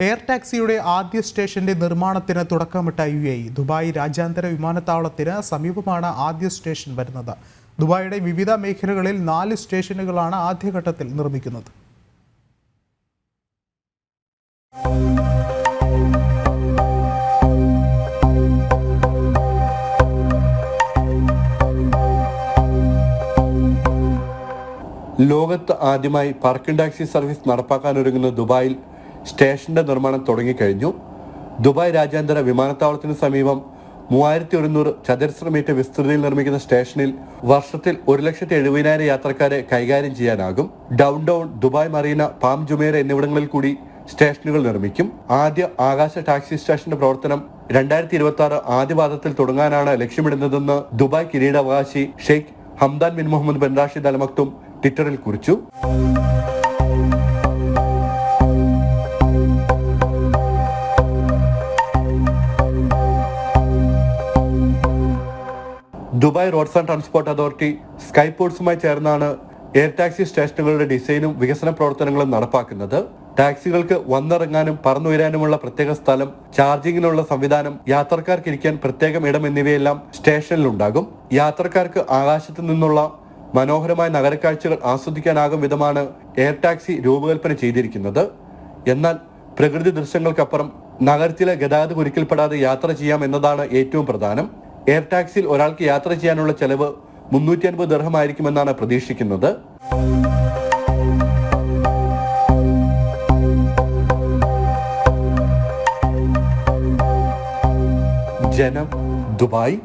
Air ടാക്സിയുടെ ആദ്യ സ്റ്റേഷന്റെ നിർമ്മാണത്തിന് തുടക്കമിട്ട യു എ. ദുബായ് രാജ്യാന്തര വിമാനത്താവളത്തിന് സമീപമാണ് ആദ്യ സ്റ്റേഷൻ വരുന്നത് ദുബായിയുടെ വിവിധ മേഖലകളിൽ നാല് സ്റ്റേഷനുകളാണ് ആദ്യഘട്ടത്തിൽ നിർമ്മിക്കുന്നത് ലോകത്ത് ആദ്യമായി പാർക്കിംഗ് ടാക്സി സർവീസ് നടപ്പാക്കാനൊരുങ്ങുന്ന ദുബായിൽ സ്റ്റേഷന്റെ നിർമ്മാണം തുടങ്ങിക്കഴിഞ്ഞു. ദുബായ് രാജ്യാന്തര വിമാനത്താവളത്തിന് സമീപം മൂവായിരത്തി ഒരുന്നൂറ് ചതുരശ്ര മീറ്റർ വിസ്തൃതിയിൽ നിർമ്മിക്കുന്ന സ്റ്റേഷനിൽ വർഷത്തിൽ ഒരു ലക്ഷത്തി എഴുപതിനായിരം യാത്രക്കാരെ കൈകാര്യം ചെയ്യാനാകും. Down town Dubai Marina Palm Jumeirah എന്നിവിടങ്ങളിൽ കൂടി സ്റ്റേഷനുകൾ നിർമ്മിക്കും. ആദ്യ ആകാശ ടാക്സി സ്റ്റേഷന്റെ പ്രവർത്തനം രണ്ടായിരത്തി ഇരുപത്തി ആറ് ആദ്യപാദത്തിൽ തുടങ്ങാനാണ് ലക്ഷ്യമിടുന്നതെന്ന് ദുബായ് കിരീടാവകാശി Sheikh Hamdan bin Mohammed bin Rashid Al Maktoum ട്വിറ്ററിൽ കുറിച്ചു. Dubai roads and transport authority സ്കൈപോർട്സുമായി ചേർന്നാണ് എയർ ടാക്സി സ്റ്റേഷനുകളുടെ ഡിസൈനും വികസന പ്രവർത്തനങ്ങളും നടപ്പാക്കുന്നത്. ടാക്സികൾക്ക് വന്നിറങ്ങാനും പറന്നുയരാനുമുള്ള പ്രത്യേക സ്ഥലം ചാർജിങ്ങിനുള്ള സംവിധാനം യാത്രക്കാർക്ക് ഇരിക്കാൻ പ്രത്യേകം ഇടം എന്നിവയെല്ലാം സ്റ്റേഷനിലുണ്ടാകും. യാത്രക്കാർക്ക് ആകാശത്തു നിന്നുള്ള മനോഹരമായ നഗരക്കാഴ്ചകൾ ആസ്വദിക്കാനാകും വിധമാണ് എയർ ടാക്സി രൂപകൽപ്പന ചെയ്തിരിക്കുന്നത്. എന്നാൽ പ്രകൃതി ദൃശ്യങ്ങൾക്കപ്പുറം നഗരത്തിലെ ഗതാഗത കുരുക്കിൽപ്പെടാതെ യാത്ര ചെയ്യാം എന്നതാണ് ഏറ്റവും പ്രധാനം. എയർ ടാക്സിൽ ഒരാൾക്ക് യാത്ര ചെയ്യാനുള്ള ചെലവ് മുന്നൂറ്റി അൻപത് ദർഹമായിരിക്കുമെന്നാണ് പ്രതീക്ഷിക്കുന്നത്. ജനം ദുബായ്.